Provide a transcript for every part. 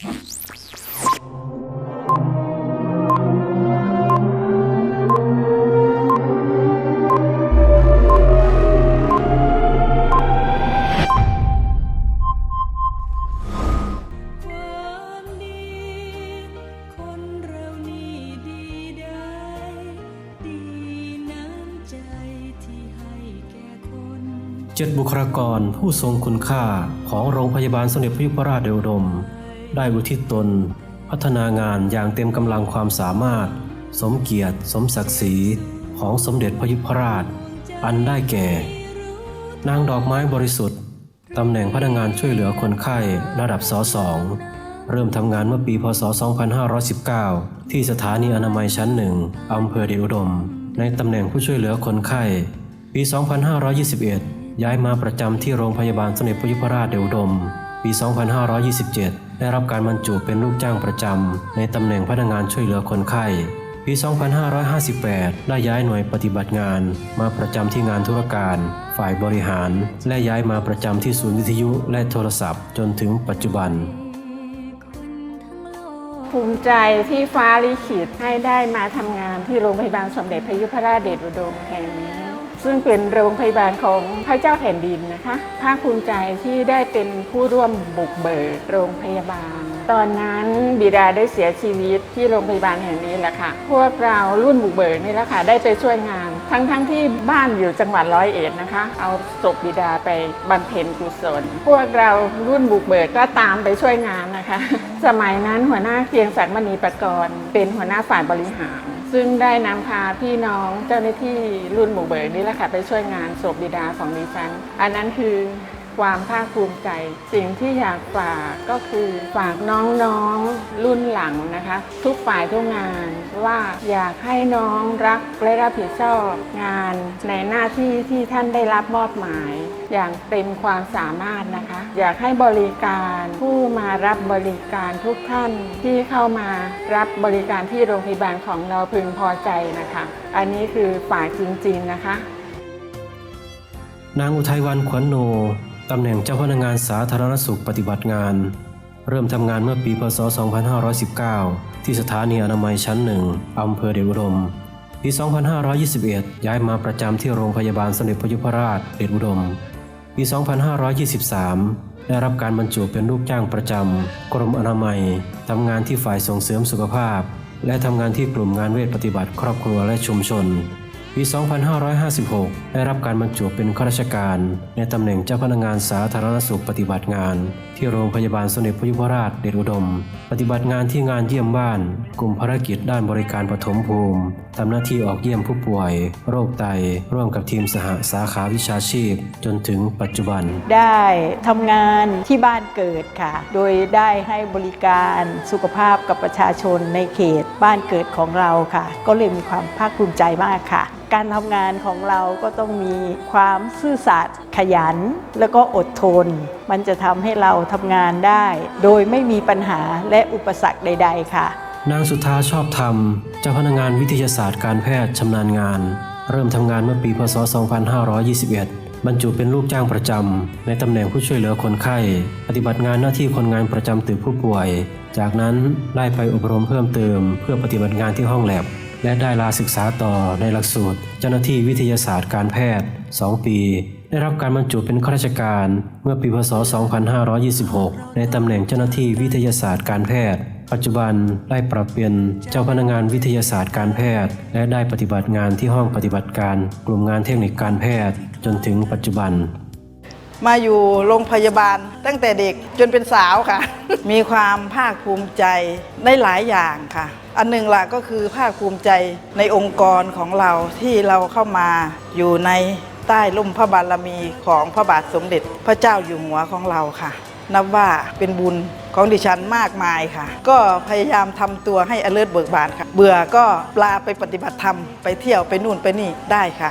เจ็ดบุคลากรผู้ทรงคุณค่าของโรงพยาบาลสมเด็จพระยุพราชเดชอุดม ได้อุทิศตน พัฒนางานอย่างเต็มกำลังความสามารถ สมเกียรติ สมศักดิ์ศรีของสมเด็จพระยุพราช อันได้แก่ นางดอกไม้บริสุทธิ์ตำแหน่งพนักงานช่วยเหลือคนไข้ระดับสสองเริ่มทำงานเมื่อปีพศ 2519 ที่สถานีอนามัยชั้นหนึ่งอำเภอเดชอุดม ในตำแหน่งผู้ช่วยเหลือคนไข้ ปี 2521 ย้ายมาประจำที่โรงพยาบาลสมเด็จพระยุพราชเดชอุดม ปี 2527 ได้รับการบรรจุเป็นลูกจ้างประจำ ในตำแหน่งพนักงานช่วยเหลือคนไข้ปี 2558 ได้ย้ายหน่วยปฏิบัติงาน มาประจำที่งานธุรการ ฝ่ายบริหาร และย้ายมาประจำที่ศูนย์วิทยุและโทรศัพท์ จนถึงปัจจุบัน ภูมิใจที่ฟ้าลิขิตให้ได้มาทำงานที่โรงพยาบาลสมเด็จพระยุพราชเดชอุดมแห่งนี้ ซึ่งเป็นโรงพยาบาลของพระเจ้าแผ่นดินนะคะภาคภูมิใจที่ได้เป็นผู้ร่วมบุกเบิกโรงพยาบาล ตอนนั้นบิดาได้เสียชีวิตที่โรงพยาบาลแห่งนี้แหละค่ะ พวกเรารุ่นบุกเบิกนี่แหละค่ะได้ไปช่วยงาน ทั้งๆทที่บ้านอยู่จังหวัดร้อยเอ็ดนะคะ เอาศพบิดาไปบำเพ็ญกุศล พวกเรารุ่นบุกเบิกก็ตามไปช่วยงานนะคะ สมัยนั้นหัวหน้าเพียงศักดิ์มณีประกรณ์เป็นหัวหน้าฝ่ายบริหาร ซึ่งได้นำพาพี่น้องเจ้าหน้าที่รุ่นหมู่เบิกนี่แหละค่ะไปช่วยงานศพบิดาของดิฉัน อันนั้นคือ ความภาคภูมิใจ สิ่งที่อยากฝากก็คือฝากน้องๆรุ่นหลังนะคะ ทุกฝ่ายทุกงานว่าอยากให้น้องรักและรับผิดชอบงานในหน้าที่ที่ท่านได้รับมอบหมาย อย่างเต็มความสามารถนะคะ อยากให้บริการผู้มารับบริการทุกท่านที่เข้ามารับบริการที่โรงพยาบาลของเราพึงพอใจนะคะ อันนี้คือฝากจริงๆนะคะนางอุทัยวันขวัญโน ตำแหน่งเจ้าพนักงานสาธารณสุขปฏิบัติงาน เริ่มทำงานเมื่อปีพศ 2519 ที่สถานีอนามัยชั้นหนึ่งอำเภอเดชอุดม ปี 2521 ย้ายมาประจำที่โรงพยาบาลสมเด็จพระยุพราชเดชอุดม ปี 2523 ได้รับการบรรจุเป็นลูกจ้างประจำกรมอนามัยทำงานที่ฝ่ายส่งเสริมสุขภาพ และทำงานที่กลุ่มงานเวชปฏิบัติครอบครัวและชุมชน ปี 2556 ได้รับการบรรจุเป็นข้าราชการ ในตำแหน่งเจ้าพนักงานสาธารณสุขปฏิบัติงาน ที่โรงพยาบาลสมเด็จพระยุพราชเดชอุดม ปฏิบัติงานที่งานเยี่ยมบ้าน กลุ่มภารกิจด้านบริการปฐมภูมิทำหน้าที่ออกเยี่ยมผู้ป่วย โรคไต ร่วมกับทีมสหสาขาวิชาชีพ จนถึงปัจจุบัน ได้ทำงานที่บ้านเกิดค่ะ โดยได้ให้บริการสุขภาพกับประชาชนในเขตบ้านเกิดของเราค่ะ ก็เลยมีความภาคภูมิใจมากค่ะ การทำงานของเราก็ต้องมีความซื่อสัตย์ขยัน แล้วก็อดทน มันจะทำให้เราทำงานได้ โดยไม่มีปัญหาและอุปสรรคใด ๆ ค่ะ นางสุธาชอบธรรมเจ้าพนักงานวิทยาศาสตร์การแพทย์ชำนาญงาน เริ่มทำงานเมื่อปีพศ 2521 บรรจุเป็นลูกจ้างประจำ ในตำแหน่งผู้ช่วยเหลือคนไข้ ปฏิบัติงานหน้าที่คนงานประจำตึกผู้ป่วย จากนั้นได้ไปอบรมเพิ่มเติม เพื่อปฏิบัติงานที่ห้องแลบ และได้ลาศึกษาต่อในหลักสูตร เจ้าหน้าที่วิทยาศาสตร์การแพทย์ 2 ปี ได้รับการบรรจุเป็นข้าราชการเมื่อปีพศ 2526 ในตำแหน่งเจ้าหน้าที่วิทยาศาสตร์การแพทย์ ปัจจุบันได้ปรับเปลี่ยนเจ้าพนักงานวิทยาศาสตร์การแพทย์ และได้ปฏิบัติงานที่ห้องปฏิบัติการ กลุ่มงานเทคนิคการแพทย์ จนถึงปัจจุบัน มาอยู่โรงพยาบาล ตั้งแต่เด็กจนเป็นสาวค่ะ มีความภาคภูมิใจได้หลายอย่างค่ะ อันหนึ่งล่ะก็คือภาคภูมิใจในองค์กรของเราที่เราเข้ามาอยู่ในใต้ร่มพระบารมีของพระบาทสมเด็จพระเจ้าอยู่หัวของเราค่ะ นับว่าเป็นบุญของดิฉันมากมายค่ะ ก็พยายามทำตัวให้อเลิศเบิกบานค่ะ เบื่อก็ปลาไปปฏิบัติธรรม ไปเที่ยวไปนู่นไปนี่ได้ค่ะ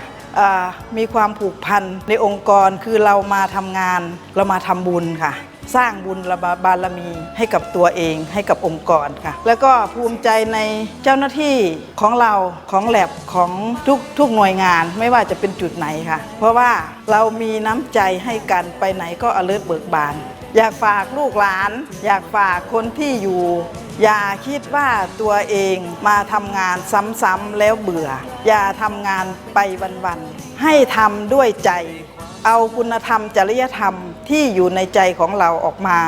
มีความผูกพันในองค์กรคือเรามาทำงาน เรามาทำบุญค่ะ สร้างบุญระบารมีให้กับตัวเองให้กับองค์กรค่ะ แล้วก็ภูมิใจในเจ้าหน้าที่ของเราของแลบของทุกทุกหน่วยงานไม่ว่าจะเป็นจุดไหนค่ะ เพราะว่าเรามีน้ำใจให้กันไปไหนก็อเลิศเบิกบาน อยากฝากลูกหลาน อยากฝากคนที่อยู่ อย่าคิดว่าตัวเองมาทำงานซ้ำๆแล้วเบื่อ อย่าทำงานไปวันๆให้ทำด้วยใจ เอาคุณธรรมจริยธรรมที่อยู่ในใจของเราออกมา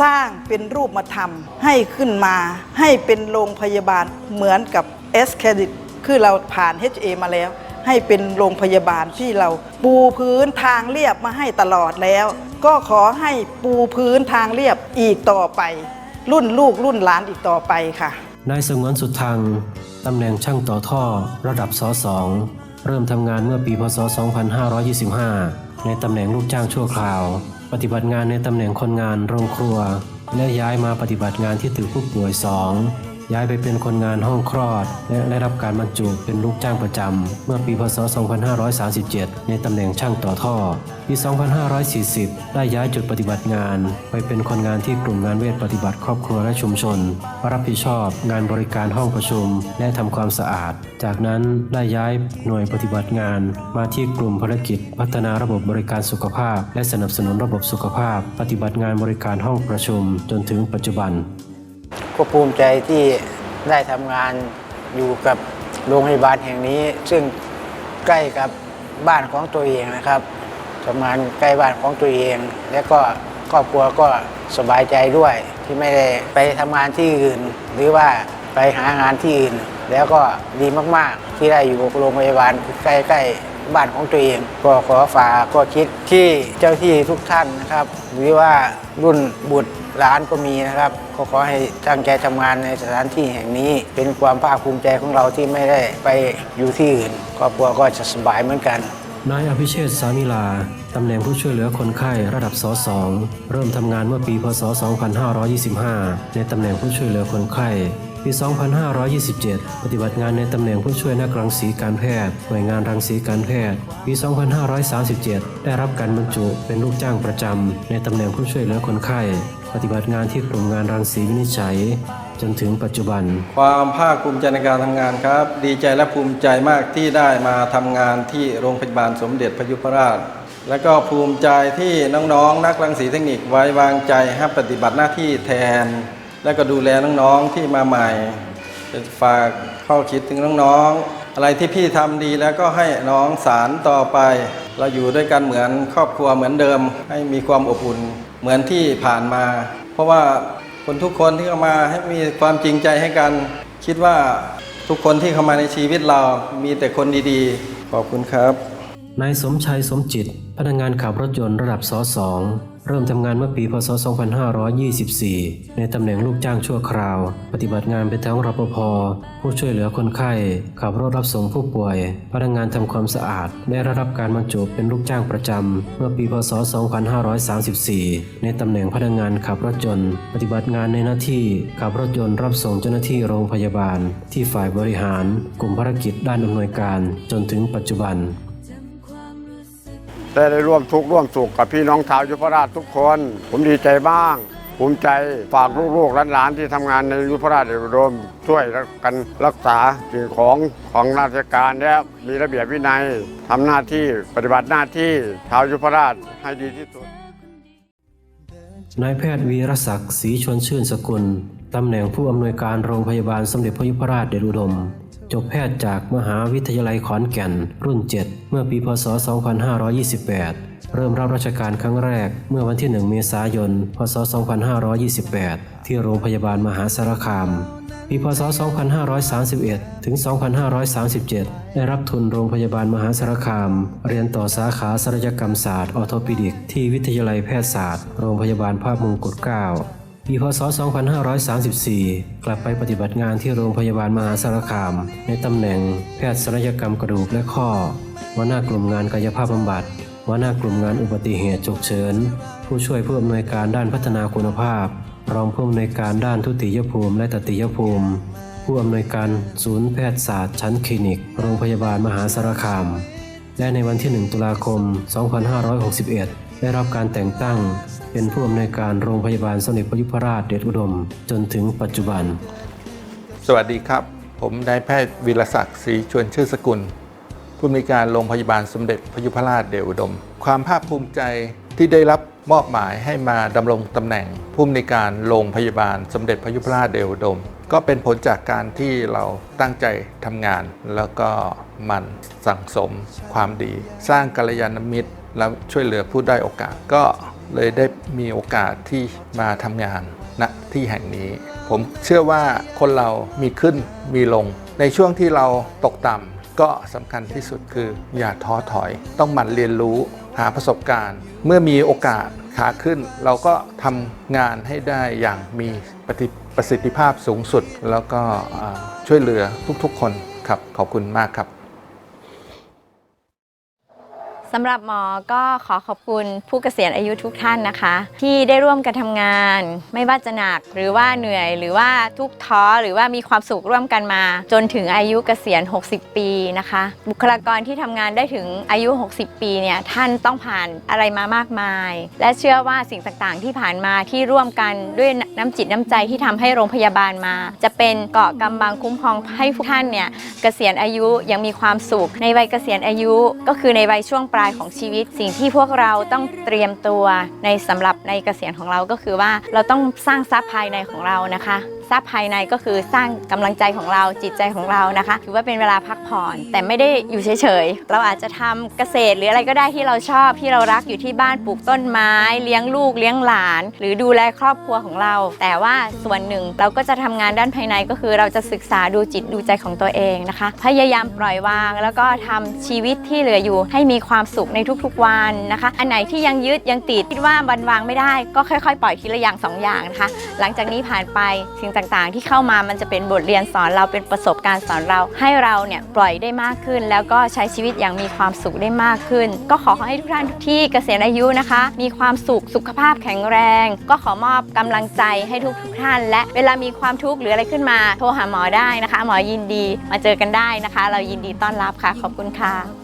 สร้างเป็นรูปธรรมให้ขึ้นมา ให้เป็นโรงพยาบาลเหมือนกับ S เครดิตคือเราผ่าน HA มาแล้ว ให้เป็นโรงพยาบาลที่เราปูพื้นทางเรียบมาให้ตลอดแล้ว ก็ขอให้ปูพื้นทางเรียบอีกต่อไป รุ่นลูกรุ่นหลานอีกต่อไปค่ะ นายสงวนสุดทางตำแหน่งช่างต่อท่อระดับสสองเริ่มทำงานเมื่อปีพศ 2525 ในตำแหน่งลูกจ้างชั่วคราว ปฏิบัติงานในตำแหน่งคนงานโรงครัว และย้ายมาปฏิบัติงานที่ตึกผู้ป่วย2 ย้ายไปเป็นคนงานห้องคลอด และได้รับการบรรจุเป็นลูกจ้างประจำ เมื่อปีพศ 2537 ในตำแหน่งช่างต่อท่อ ปี 2540 ได้ย้ายจุดปฏิบัติงาน ไปเป็นคนงานที่กลุ่มงานเวทปฏิบัติครอบครัวและชุมชน รับผิดชอบงานบริการห้องประชุม และทำความสะอาด จากนั้นได้ย้ายหน่วยปฏิบัติงาน มาที่กลุ่มภารกิจ พัฒนาระบบบริการสุขภาพ และสนับสนุนระบบสุขภาพ ปฏิบัติงานบริการห้องประชุม จนถึงปัจจุบัน ก็ภูมิใจที่ได้ทำงานอยู่กับโรงพยาบาลแห่งนี้ ซึ่งใกล้กับบ้านของตัวเองนะครับทำงานใกล้บ้านของตัวเอง และก็ครอบครัวก็สบายใจด้วยที่ไม่ได้ไปทำงานที่อื่น หรือว่าไปหางานที่อื่น แล้วก็ดีมากๆ ที่ได้อยู่โรงพยาบาลใกล้ๆ บ้านของตัวเอง ก็ขอฝากก็คิดที่เจ้าที่ทุกท่านนะครับ หรือว่ารุ่นบุตรร้านก็มีนะครับก็ขอให้ตั้งใจทำงานในสถานที่แห่งนี้ เป็นความภาคภูมิใจของเราที่ไม่ได้ไปอยู่ที่อื่นครอบครัวก็จะสบายเหมือนกันนายอภิเชษฐ์สามิลา ตำแหน่งผู้ช่วยเหลือคนไข้ระดับสสองเริ่มทำงานเมื่อปีพศ 2525 ในตำแหน่งผู้ช่วยเหลือคนไข้ ปี 2527 ปฏิบัติงานในตำแหน่งผู้ช่วยนักรังสีการแพทย์ หน่วยงานรังสีการแพทย์ ปี 2537 ได้รับการบรรจุเป็นลูกจ้างประจำ ในตำแหน่งผู้ช่วยเหลือคนไข้ ปฏิบัติงานที่กลุ่มงานรังสีวินิจฉัย จนถึงปัจจุบัน ความภาคภูมิใจในการทำงานครับ ดีใจและภูมิใจมากที่ได้มาทำงานที่โรงพยาบาลสมเด็จพยุพราชและก็ภูมิใจที่น้องๆนักรังสีเทคนิคไว้วางใจให้ปฏิบัติหน้าที่แทน และก็ดูแลน้องๆที่มาใหม่จะฝากข้อคิดถึงน้องๆอะไรที่พี่ทำดีแล้วก็ให้น้องสารต่อไป เราอยู่ด้วยกันเหมือนครอบครัวเหมือนเดิม ให้มีความอบอุ่นเหมือนที่ผ่านมา เพราะว่าคนทุกคนที่เข้ามาให้มีความจริงใจให้กัน คิดว่าทุกคนที่เข้ามาในชีวิตเรามีแต่คนดีๆ ขอบคุณครับนายสมชัยสมจิต พนักงานขับรถยนต์ระดับสสอง เริ่มทำงานเมื่อปีพศ 2524 ในตำแหน่งลูกจ้างชั่วคราว ปฏิบัติงานเป็นทั้งรปภ ผู้ช่วยเหลือคนไข้ ขับรถรับส่งผู้ป่วย พนักงานทำความสะอาด ได้รับการบรรจุเป็นลูกจ้างประจำ เมื่อปีพศ 2534 ในตำแหน่งพนักงานขับรถยนต์ ปฏิบัติงานในหน้าที่ขับรถยนต์รับส่งเจ้าหน้าที่โรงพยาบาล ที่ฝ่ายบริหาร กลุ่มภารกิจด้านอำนวยการ จนถึงปัจจุบัน ได้ได้ร่วมทุกข์ร่วมสุขกับพี่น้องชาวยุพราชทุกคน ผมดีใจบ้าง ภูมิใจฝากลูกๆหลานๆที่ทำงานในยุพราชเดชอุดมช่วยกันรักษาสิ่งของของราชการและมีระเบียบวินัยทำหน้าที่ปฏิบัติหน้าที่ชาวยุพราชให้ดีที่สุดนายแพทย์วีรศักดิ์ศรีชวนชื่นสกุลตำแหน่งผู้อำนวยการโรงพยาบาลสมเด็จพระยุพราชเดชอุดม จบแพทย์จากมหาวิทยาลัยขอนแก่น รุ่น 7 เมื่อปีพศ 2528 เริ่มรับราชการครั้งแรก เมื่อวันที่ 1 เมษายน พศ 2528 ที่โรงพยาบาลมหาสารคาม ปีพศ 2531 ถึง 2537 ได้รับทุนโรงพยาบาลมหาสารคาม เรียนต่อสาขาศัลยกรรมศาสตร์ออโทปิดิก ที่วิทยาลัยแพทยศาสตร์ โรงพยาบาลภาพมงกุฎเกล้า ปีพศ 2534 กลับไปปฏิบัติงานที่โรงพยาบาลมหาสารคาม ในตำแหน่งแพทย์ศัลยกรรมกระดูกและข้อหัวหน้ากลุ่มงานกายภาพบำบัดหัวหน้ากลุ่มงานอุบัติเหตุฉุกเฉิน ผู้ช่วยผู้อำนวยการด้านพัฒนาคุณภาพ รองผู้อำนวยการด้านทุติยภูมิและตติยภูมิ ผู้อำนวยการศูนย์แพทยศาสตร์ชั้นคลินิก โรงพยาบาลมหาสารคาม และในวันที่ 1 ตุลาคม 2561 ได้รับการแต่งตั้งเป็นผู้อำนวยการโรงพยาบาลสมเด็จพระยุพราชเดชอุดม จนถึงปัจจุบัน สวัสดีครับ ผมนายแพทย์วิรศักดิ์ศรีชวนชื่อสกุล ผู้อำนวยการโรงพยาบาลสมเด็จพระยุพราชเดชอุดม ความภาคภูมิใจที่ได้รับมอบหมายให้มาดำรงตำแหน่งผู้อำนวยการโรงพยาบาลสมเด็จพระยุพราชเดชอุดม ก็เป็นผลจากการที่เราตั้งใจทำงาน แล้วก็มันสั่งสมความดี สร้างกัลยาณมิตร แล้วช่วยเหลือผู้ได้โอกาส ก็เลยได้มีโอกาสที่มาทำงานณที่แห่งนี้ ผมเชื่อว่าคนเรามีขึ้นมีลง ในช่วงที่เราตกต่ำก็สำคัญที่สุดคืออย่าท้อถอย ต้องหมั่นเรียนรู้หาประสบการณ์ เมื่อมีโอกาสขาขึ้น เราก็ทำงานให้ได้อย่างมีประสิทธิประสิทธิภาพสูงสุด แล้วก็ช่วยเหลือทุกๆคนครับขอบคุณมากครับ สำหรับหมอก็ขอขอบคุณผู้เกษียณอายุทุกท่านนะคะ ที่ได้ร่วมกันทำงาน ไม่ว่าจะหนักหรือว่าเหนื่อยหรือว่าทุกข์ท้อหรือว่ามีความสุขร่วมกันมา จนถึงอายุเกษียณ 60 ปีนะคะ บุคลากรที่ทำงานได้ถึงอายุ 60 ปีเนี่ยท่านต้องผ่านอะไรมามากมาย และเชื่อว่าสิ่งต่างๆ ที่ผ่านมาที่ร่วมกันด้วยน้ำจิตน้ำใจที่ทำให้โรงพยาบาลมา จะเป็นเกาะกำบังคุ้มครองให้ทุกท่านเนี่ยเกษียณอายุยังมีความสุขในวัยเกษียณอายุก็คือในวัยช่วงปลายของชีวิต สิ่งที่พวกเราต้องเตรียมตัวในสำหรับในเกษียณของเราก็คือว่าเราต้องสร้างทรัพย์ภายในของเรานะคะ ทรัพย์ภายในก็คือสร้างกำลังใจของเราจิตใจของเรานะคะถือว่าเป็นเวลาพักผ่อน แต่ไม่ได้อยู่เฉยๆ เราอาจจะทำเกษตรหรืออะไรก็ได้ที่เราชอบที่เรารักอยู่ที่บ้านปลูกต้นไม้ เลี้ยงลูกเลี้ยงหลาน หรือดูแลครอบครัวของเรา แต่ว่าส่วนหนึ่งเราก็จะทำงานด้านภายในก็คือเราจะศึกษาดูจิตดูใจของตัวเองนะคะ พยายามปล่อยวาง แล้วก็ทำชีวิตที่เหลืออยู่ ให้มีความสุขในทุกๆวันนะคะ อันไหนที่ยังยึดยังติดคิดว่าวันวางไม่ได้ ก็ค่อยๆ ปล่อยทีละอย่างสองอย่างนะคะ หลังจากนี้ผ่านไปสิ่งต่ต่างๆ ที่เข้ามามันจะเป็นบทเรียนสอนเราเป็นประสบการณ์สอนเรา ให้เราเนี่ยปล่อยได้มากขึ้น แล้วก็ใช้ชีวิตอย่างมีความสุขได้มากขึ้น ก็ขอให้ทุกท่านที่เกษียณอายุนะคะ มีความสุขสุขภาพแข็งแรง ก็ขอมอบกำลังใจให้ทุกทุกท่าน และเวลามีความทุกข์หรืออะไรขึ้นมา โทรหาหมอได้นะคะ หมอยินดีมาเจอกันได้นะคะ เรายินดีต้อนรับค่ะ ขอบคุณค่ะ